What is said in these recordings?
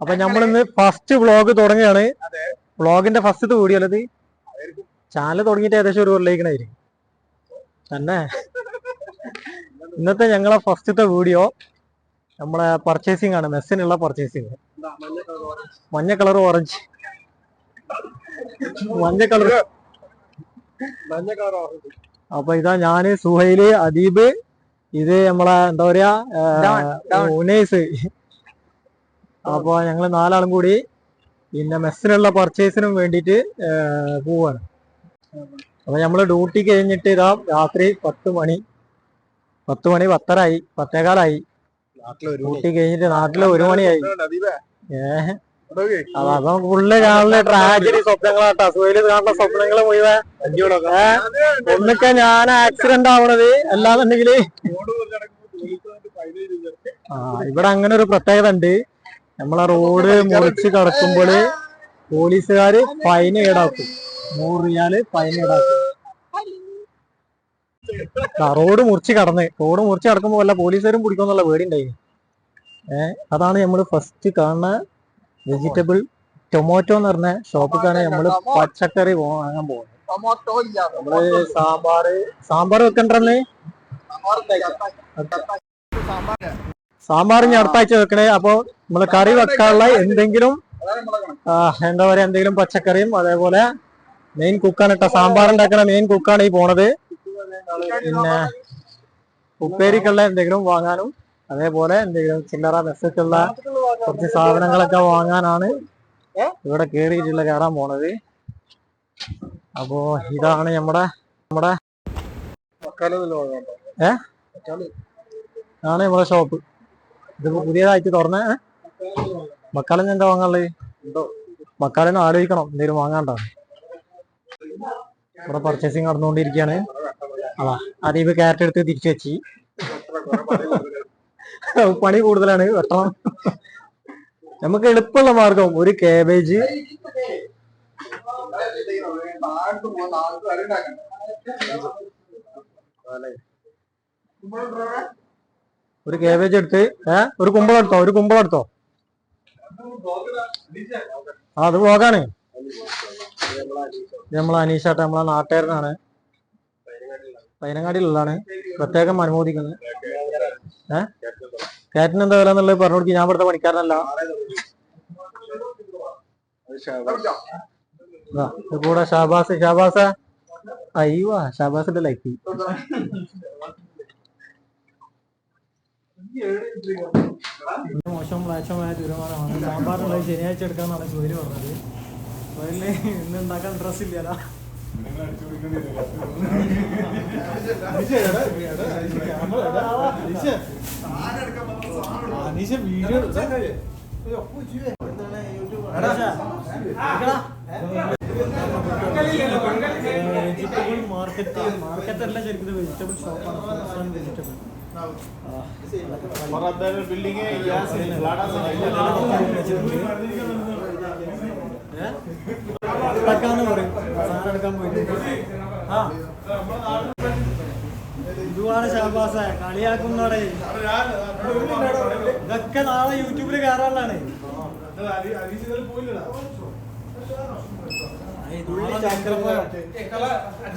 അപ്പൊ നമ്മളിന്ന് first vlog തുടങ്ങുകയാണ്. വ്ളോഗിന്റെ ഫസ്റ്റ് വീഡിയോ അല്ലത് ചാനൽ തുടങ്ങിയിട്ട് ഏകദേശം ഒരു കൊല്ലേക്കണായിരിക്കും തന്നെ. ഇന്നത്തെ ഞങ്ങളെ ഫസ്റ്റത്തെ വീഡിയോ നമ്മളെ പർച്ചേസിംഗ് ആണ്. മെസ്സിനുള്ള പർച്ചേസിംഗ് മഞ്ഞ കളർ ഓറഞ്ച് മഞ്ഞ കളർ മഞ്ഞ കളർ. അപ്പൊ ഇതാ ഞാൻ സുഹൈൽ അദീബ് ഇത് നമ്മളെ എന്താ പറയാ. ഉനൈസ്. അപ്പൊ ഞങ്ങൾ നാലാളും കൂടി പിന്നെ മെസ്സിനുള്ള പർച്ചേസിനും വേണ്ടിട്ട് പോവാണ്. അപ്പൊ നമ്മൾ ഡ്യൂട്ടി കഴിഞ്ഞിട്ട് ഇതാ രാത്രി പത്ത് മണി പത്ത് മണി പത്തരായി പത്തേകാലായി. ഡ്യൂട്ടി കഴിഞ്ഞിട്ട് നാട്ടിൽ ഒരു മണിയായി. ഏഹ് അതൊക്കെ അപ്പൊ അപ്പൊ ഫുള്ള് കാണുന്ന ട്രാജഡി സ്വപ്നങ്ങളാട്ടോ. സുഹൈൽ കാണുന്ന സ്വപ്നങ്ങൾ മുഴുവൻ? ഒന്നൊക്കെ ഞാൻ ആക്സിഡന്റ് ആവണത് അല്ലാന്നുണ്ടെങ്കിൽ ആ ഇവിടെ അങ്ങനെ ഒരു പ്രത്യേകത ഉണ്ട്. നമ്മളെ റോഡ് മുറിച്ച് കടക്കുമ്പോൾ പോലീസുകാര് ഫൈൻ ഈടാക്കും. നൂറ് റിയാൽ ഫൈൻ ഈടാക്കും. റോഡ് മുറിച്ച് കടന്ന് റോഡ് മുറിച്ച് കടക്കുമ്പോ വല്ല പോലീസുകാരും പിടിക്കുമെന്നുള്ള പേടിണ്ടായി ഏഹ് അതാണ് നമ്മൾ ഫസ്റ്റ് കാണുന്ന വെജിറ്റബിൾ ടൊമാറ്റോ എന്ന് പറഞ്ഞ ഷോപ്പിക്കാണ് നമ്മൾ പച്ചക്കറി വാങ്ങാൻ പോകുന്നത്. നമ്മൾ സാമ്പാറ് സാമ്പാർ വെക്കണ്ടെന്ന് സാമ്പാർ ഇനി ഞാൻ ആഴ്ച വെക്കണേ. അപ്പൊ നമ്മൾ കറി വെക്കാനുള്ള എന്തെങ്കിലും എന്താ പറയാ എന്തെങ്കിലും പച്ചക്കറിയും അതേപോലെ മെയിൻ കുക്കാണ് കേട്ടോ സാമ്പാർ ഉണ്ടാക്കണ മെയിൻ കുക്കാണ് ഈ പോണത്. പിന്നെ ഉപ്പേരിക്കുള്ള എന്തെങ്കിലും വാങ്ങാനും അതേപോലെ എന്തെങ്കിലും ചില്ലറ മെസ്സൊക്കെയുള്ള കുറച്ച് സാധനങ്ങളൊക്കെ വാങ്ങാനാണ് ഇവിടെ കേറിയിട്ടുള്ള കയറാൻ പോണത്. അപ്പോ ഇതാണ് നമ്മുടെ നമ്മുടെ ഏ? ആണ് നമ്മുടെ ഷോപ്പ്. ഇതിപ്പോ പുതിയതായിട്ട് തുറന്ന? മക്കാലൻ എന്താ വാങ്ങാനുള്ളത് മക്കാലൻ ആലോചിക്കണം എന്തെങ്കിലും വാങ്ങാണ്ടോ? ഇവിടെ പർച്ചേസിങ് നടന്നുകൊണ്ടിരിക്കുകയാണ്. അതാ അതീപ് ക്യാരറ്റ് എടുത്ത് തിരിച്ചു വെച്ചി. പണി കൂടുതലാണ് വെട്ടണം. നമുക്ക് എളുപ്പമുള്ള മാർഗം ഒരു കാബേജ് ഒരു കേവേജ് എടുത്ത് ഏ ഒരു കുമ്പളെടുത്തോ ഒരു കുമ്പളെടുത്തോ ആ അത് ഇത് നമ്മളെ അനീഷാട്ട് നമ്മളെ നാട്ടുകാരനാണ്. പൈനങ്ങാടിയിലുള്ളതാണ്. പ്രത്യേകം അനുമോദിക്കുന്നത് ഏ? കാറ്റിന് എന്താ വില എന്നുള്ളത് പറഞ്ഞു കൊടുക്കി. ഞാൻ ഇവിടുത്തെ പണിക്കാരനല്ല. കൂടെ ഷാബാസ്. ഷാബാസ അയ്യോ ഷാബാസിന്റെ ലൈഫ് മോശം മ്ലാശമായ തീരുമാനമാണ് സാമ്പാറുള്ളത് ശനിയാഴ്ച എടുക്കാന്നാണ് ജോലി പറഞ്ഞത് ജോലിന് ഇന്ന് ഉണ്ടാക്കാൻ ഡ്രസ് ഇല്ലല്ലോ വീഡിയോ വെജിറ്റബിൾ മാർക്കറ്റ് മാർക്കറ്റ് അല്ല ശരിക്കും വെജിറ്റബിൾ ഷോപ്പാണ് വെജിറ്റബിൾ बिल्डिंग है എടുക്കാന്ന് പറയും സാധനം എടുക്കാൻ പോയിട്ട് ആ ഇതുവാണ് ഷാബാസ കളിയാക്കുന്നോടെ ഇതൊക്കെ നാളെ യൂട്യൂബിൽ കയറാനുള്ളതാണ്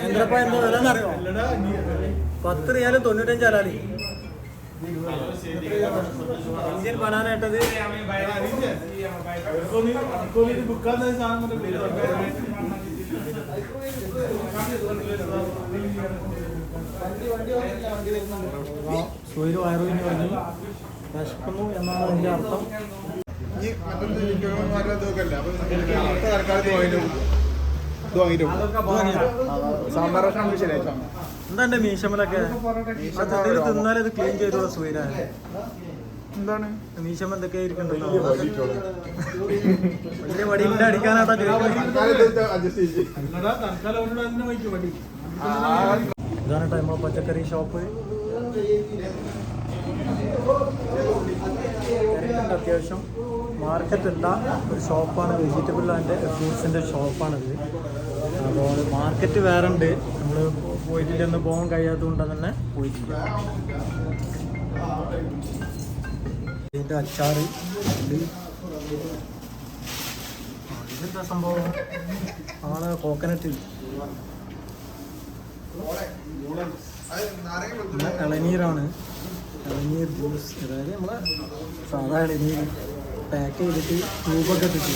നേന്ത്രപ്പഴം എന്താ വില എന്നറിയോ പത്ത് റിയാലും തൊണ്ണൂറ്റഞ്ച് അലാലി ഇട്ടത് സൂര്യ വയറുവിന് പറഞ്ഞു വിശക്കുന്നു എന്നാണ് അതിന്റെ അർത്ഥം സാമ്പാർ ഭക്ഷണം ശരിയായിട്ടാണ് എന്താ എന്റെ സത്യത്തിൽ തിന്നാലും ഇത് ക്ലീൻ ചെയ്തോളൂ സൂര്യ എന്താണ്? മീശം എന്തൊക്കെ ഇരിക്കണ്ടല്ലോ വലിയ ഇല്ല അടിക്കാനാട്ടാ ഇതാണ് നമ്മളെ പച്ചക്കറി ഷോപ്പ് അത്യാവശ്യം. മാർക്കറ്റ് അല്ല ഒരു ഷോപ്പാണ് വെജിറ്റബിൾ ആൻഡ് ഫ്രൂട്ട്സിന്റെ ഷോപ്പാണിത് അപ്പോൾ മാർക്കറ്റ് വേറെ ഉണ്ട് നമ്മൾ പോയിട്ടില്ലെന്ന് പോകാൻ കഴിയാത്തതുകൊണ്ട് തന്നെ പോയിട്ടില്ല. ഇതിന്റെ അച്ചാറ് ഇതെന്താ സംഭവം? ആണ് കോക്കനട്ട് പിന്നെ ഇളനീരാണ്. ഇളനീർ ജ്യൂസ് അതായത് നമ്മളെ സാധാ ഇളനീർ പാക്ക് ചെയ്തിട്ട് ട്യൂബൊക്കെ ഇട്ടിട്ട്.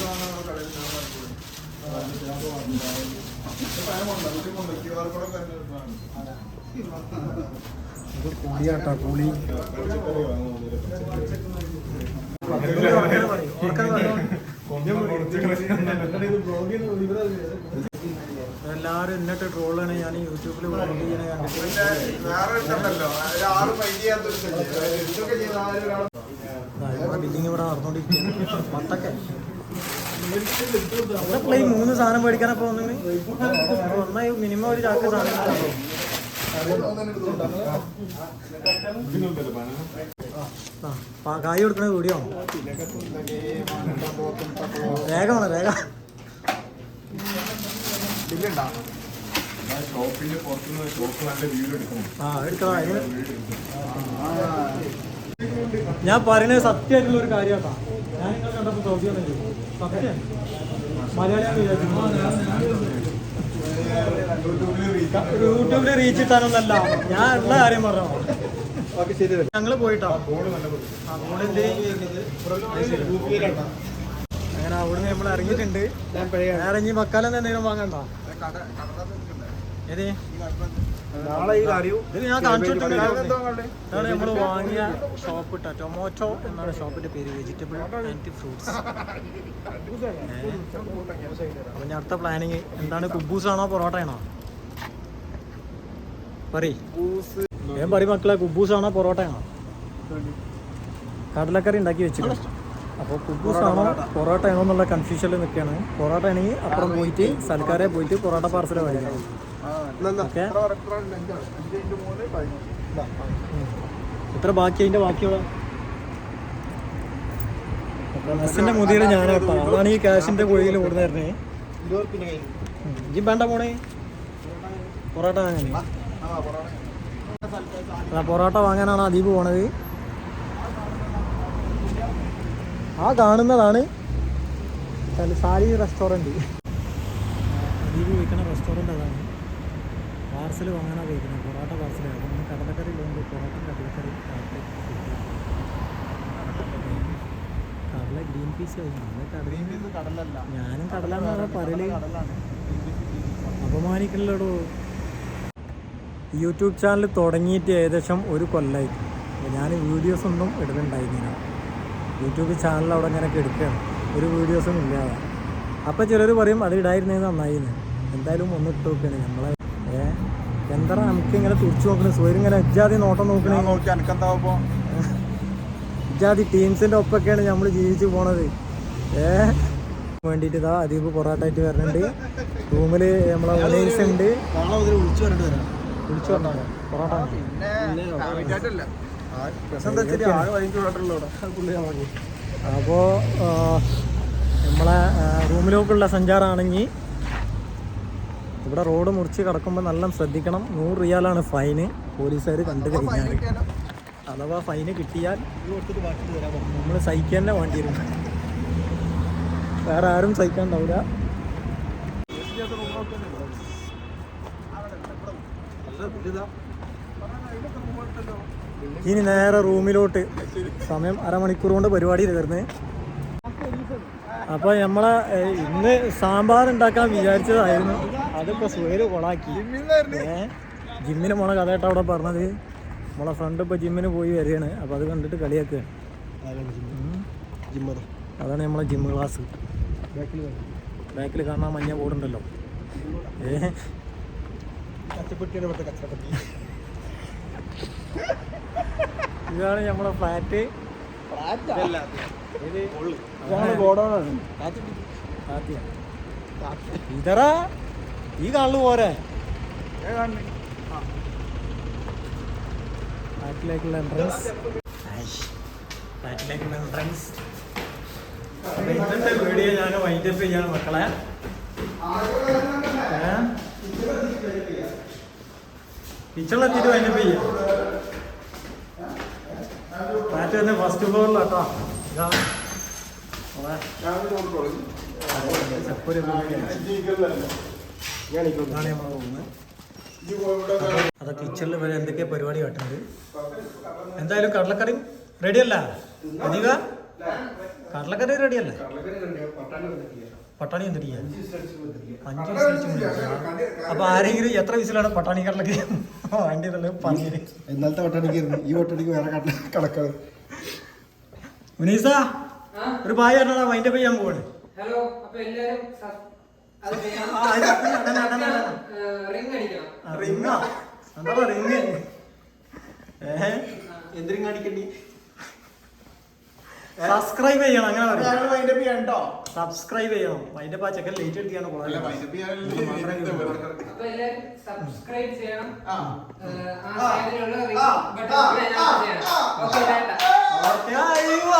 എല്ലാവരും എന്നിട്ട് ട്രോളാണ് ഞാൻ യൂട്യൂബിൽ വ്ളോഗ് ചെയ്യണ ബില്ലിങ് ഇവിടെ നടന്നുകൊണ്ടിരിക്കുകയാണ് പത്തൊക്കെ. ഈ മൂന്ന് സാധനം മേടിക്കാനപ്പോ ഒന്നും ഒന്നായി മിനിമം ഒരു ചാക്ക് സാധനം കായ് കൊടുക്കണ കൂടിയോ എടുക്കണം ആ എടുക്കണം ഞാൻ പറയുന്നത് സത്യമായിട്ടുള്ള ഒരു കാര്യമാട്ടാ ഞാൻ നിങ്ങൾ കണ്ടപ്പോൾ ചോദ്യം യൂട്യൂബിൽ റീച്ച് കിട്ടാനൊന്നല്ല. ഞാൻ ഉള്ള കാര്യം പറഞ്ഞു? ഞങ്ങൾ പോയിട്ടോ? അങ്ങനെ അവിടുന്ന് നമ്മൾ ഇറങ്ങിയിട്ടുണ്ട്. ഇറങ്ങി മക്കാലം എന്തെങ്കിലും വാങ്ങണ്ട? ഏതേ? നാളെ ഈ കാര്യവും ഞാൻ കാണിച്ചിട്ടുണ്ട് നമ്മൾ വാങ്ങിയ ഷോപ്പ് ഇട്ട. ടൊമാറ്റോ എന്നാണ് ഷോപ്പിന്റെ പേര്. വെജിറ്റബിൾ ആൻഡ് ഫ്രൂട്ട്സ് അപ്പൊ ഞാൻ അടുത്ത പ്ലാനിങ് എന്താണ്? കുബൂസ് ആണോ പൊറോട്ട ആണോ ഞാൻ പറയും മക്കളെ. കുബൂസ് ആണോ പൊറോട്ട ആണോ കടലക്കറി ഉണ്ടാക്കി വെച്ചിട്ടുണ്ട് അപ്പോൾ കുബൂസ് ആണോ പൊറോട്ട ആണോ എന്നുള്ള കൺഫ്യൂഷനിൽ നിൽക്കുകയാണ്. പൊറോട്ട ആണെങ്കിൽ അപ്പുറം പോയിട്ട് സൽക്കാരെ പോയിട്ട് പൊറോട്ട പാർസൽ ഓക്കെ എത്ര ബാക്കി അതിന്റെ ബാക്കിയുള്ള? ബസ്സിന്റെ മുതിര് ഞാൻ അതാണ് ഈ ക്യാഷിന്റെ കുഴിയിൽ ഓടുന്ന തരണേ ഇജ്ജി വേണ്ട പോണേ? പൊറോട്ട വാങ്ങാനേ പൊറോട്ട വാങ്ങാനാണ് അദീപ് പോണത്. ആ കാണുന്നതാണ് സാലി റെസ്റ്റോറന്റ് അദീപ് വിൽക്കുന്ന റെസ്റ്റോറന്റ് അതാണ്. പാർസൽ വാങ്ങാനാണ് വയ്ക്കുന്നത് പൊറോട്ട പാർസൽ അപ്പം നമ്മൾ കടലക്കറി ഇല്ലെങ്കിൽ പൊറോട്ട കടലക്കറി കടല ഗ്രീൻ പീസ് കടലല്ല. ഞാനും കടലാന്നാണ് പറയൽ അപമാനിക്കണല്ലോ യൂട്യൂബ് ചാനൽ തുടങ്ങിയിട്ട് ഏകദേശം ഒരു കൊല്ലമായി ഞാൻ വീഡിയോസ് ഒന്നും ഇടുന്നുണ്ടായിരുന്നില്ല. യൂട്യൂബ് ചാനൽ അവിടെ ഇങ്ങനെ എടുക്കുകയാണ് ഒരു വീഡിയോസും ഇല്ലാതെ. അപ്പം ചിലർ പറയും അത് ഇടായിരുന്നേ നന്നായിരുന്നു എന്തായാലും ഒന്ന് ഇട്ട് നോക്കുകയാണ് നമ്മളെ എന്താ നമുക്ക് ഇങ്ങനെ തുറച്ചു നോക്കണേ? സ്വയം ഇങ്ങനെ എജ്ജാതി നോട്ടം നോക്കണേ. നോക്കി ഇജാതി ടീംസിന്റെ ഒപ്പൊക്കെയാണ് നമ്മൾ ജീവിച്ചു പോണത്. ഏ? വേണ്ടിയിട്ട് ഇതാ അദീപ് പൊറോട്ട ആയിട്ട് വരുന്നുണ്ട്. റൂമിൽ നമ്മളെ ഒനേഴ്സ് ഉണ്ട്. അപ്പോ വിളിച്ചു വിളിച്ചു പറഞ്ഞോ? പൊറോട്ട അപ്പോൾ നമ്മളെ റൂമിലേക്കുള്ള സഞ്ചാരമാണെങ്കിൽ ഇവിടെ റോഡ് മുറിച്ച് കിടക്കുമ്പോൾ നല്ല ശ്രദ്ധിക്കണം. നൂറ് റിയാലാണ് ഫൈന്. പോലീസുകാർ കണ്ടു കഴിഞ്ഞാൽ അഥവാ ഫൈന് കിട്ടിയാൽ നമ്മൾ സഹിക്കാൻ തന്നെ വേണ്ടി വരും വേറെ ആരും സഹിക്കാൻ ഉണ്ടാവില്ല ഇനി നേരെ റൂമിലോട്ട്. സമയം അരമണിക്കൂർ കൊണ്ട് പരിപാടി തീർന്ന് അപ്പൊ നമ്മളെ ഇന്ന് സാമ്പാർ ഉണ്ടാക്കാൻ വിചാരിച്ചതായിരുന്നു. അതിപ്പോ സുഹേൽ കൊളാക്കി. ജിമ്മിന് പോണ കഥയായിട്ട് അവിടെ പറഞ്ഞത്. നമ്മളെ ഫ്രണ്ട് ഇപ്പൊ ജിമ്മിന് പോയി വരികയാണ്. അപ്പൊ അത് കണ്ടിട്ട് കളിയാക്കുക ജിമ്മത് അതാണ് നമ്മളെ ജിം ക്ലാസ് ബാക്കിൽ കാണാൻ മഞ്ഞ ബോർഡുണ്ടല്ലോ. ഇതാണ് നമ്മളെ ഫ്ലാറ്റ് ഗോഡൗണാണ്. ഇതറാ. ഈ കാണു പോരെ? ഫ്ലാറ്റിലേക്കുള്ള എൻട്രൻസ് ഫ്ലാറ്റിലേക്കുള്ള എൻട്രൻസ് ഇന്നത്തെ വീഡിയോ ഞാൻ വൈൻഡപ്പ് ചെയ്യാണ് മക്കളെ. കിച്ചണിലെത്തിയിട്ട് വൈൻഡപ്പ് ചെയ്യാം. മാറ്റ് തന്നെ ഫസ്റ്റ് ഫ്ലോറിലാട്ടോ ഇതാ. ചപ്പൊരി ഇതാണ് റൂമ് അതാ കിച്ചണിൽ വരെ എന്തൊക്കെ പരിപാടി കാട്ടുന്നത്? എന്തായാലും കടലക്കറി റെഡി അല്ല? അധിക കടലക്കറി റെഡി അല്ലേ? പട്ടാണി എന്തിട്ടില്ല അഞ്ച് അപ്പൊ ആരെങ്കിലും എത്ര വിസിലാണ് പട്ടാണി കടലക്കറി? വണ്ടി പറഞ്ഞത് ഇന്നലത്തെ പട്ടാണിക്ക് ഈ പട്ടാണിക്ക് വേറെ കണക്കാണ് മുനീസ ഒരു ബായ് പറഞ്ഞാ മൈൻഡ് ചെയ്യാൻ പോവാണ്. ഹലോ അപ്പൊ എല്ലാരും റിങ്ങാ എന്താ റിങ് ഏഹ് എന്തിനും കാണിക്കണ്ടി സബ്സ്ക്രൈബ് ചെയ്യണം അങ്ങനെ പറയും. സബ്സ്ക്രൈബ് ചെയ്യണം. അതിന്റെ ആ ചെക്കൻ ലേറ്റ് എടുത്തിയാണ് സബ്സ്ക്രൈബ് ചെയ്യണം.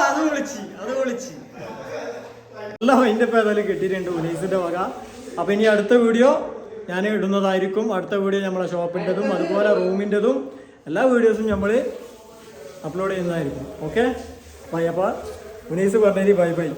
അത് വിളിച്ച് അത് വിളിച്ച്. നല്ല മൈൻഡ് ഇപ്പൊ ഏതായാലും കിട്ടിയിട്ടുണ്ട് ഉനീസിന്റെ വക. അപ്പൊ ഇനി അടുത്ത വീഡിയോ ഞാൻ ഇടുന്നതായിരിക്കും. അടുത്ത വീഡിയോ നമ്മളെ ഷോപ്പിന്റെതും അതുപോലെ റൂമിന്റെതും എല്ലാ വീഡിയോസും നമ്മൾ അപ്ലോഡ് ചെയ്യുന്നതായിരിക്കും. ഓക്കെ ബൈ അപ്പോൾ ഉനീസ് പറഞ്ഞേരി ബൈ ബൈ